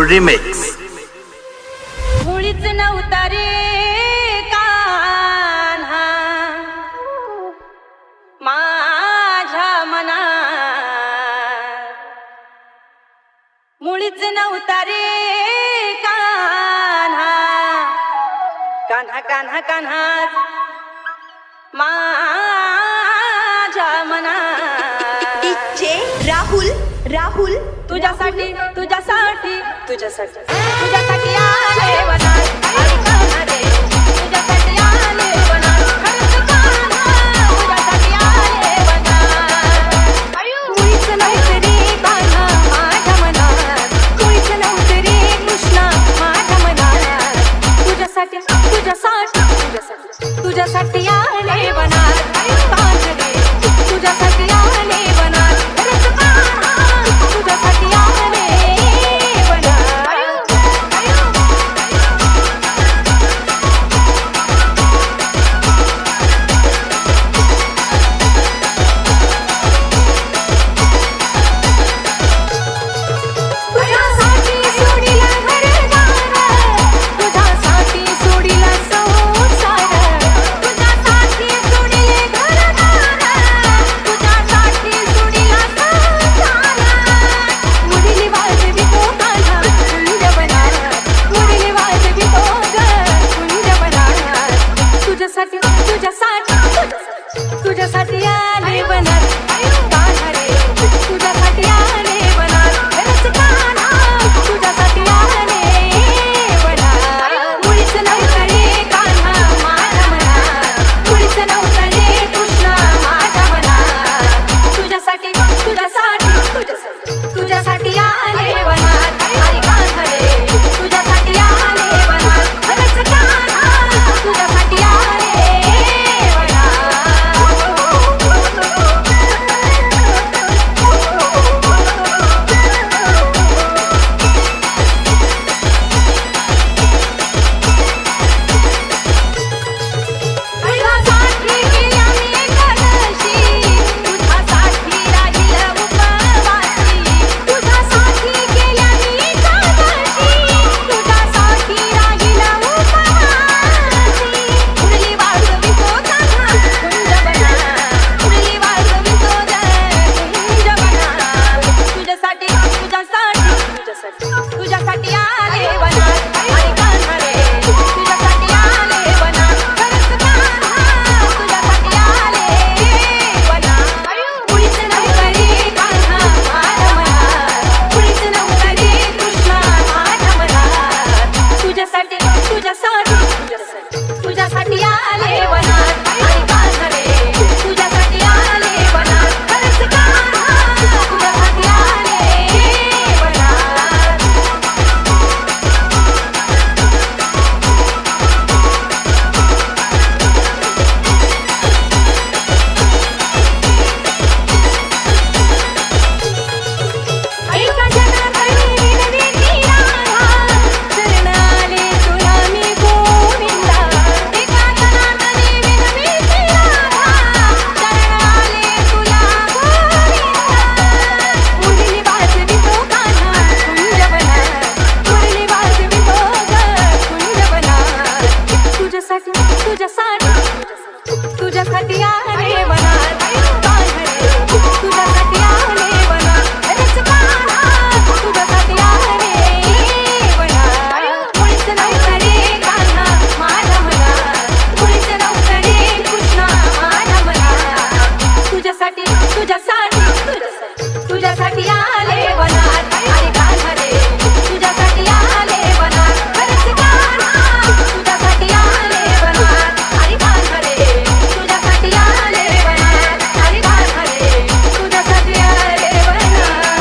Gold remix मुळीच नव्हता रे कान्हा. माझ्या मनात. मुळीच नव्हता रे कान्हा. कान्हा कान्हा कान्हा. माझ्या डीजे राहुल राहुल तुझ्यासाठी तुझ्यासाठी तुझ्यासाठी. तुझ्यासाठी आले वनात. तुझ्यासाठी आले तुझ्यासाठी तुझ्यासाठी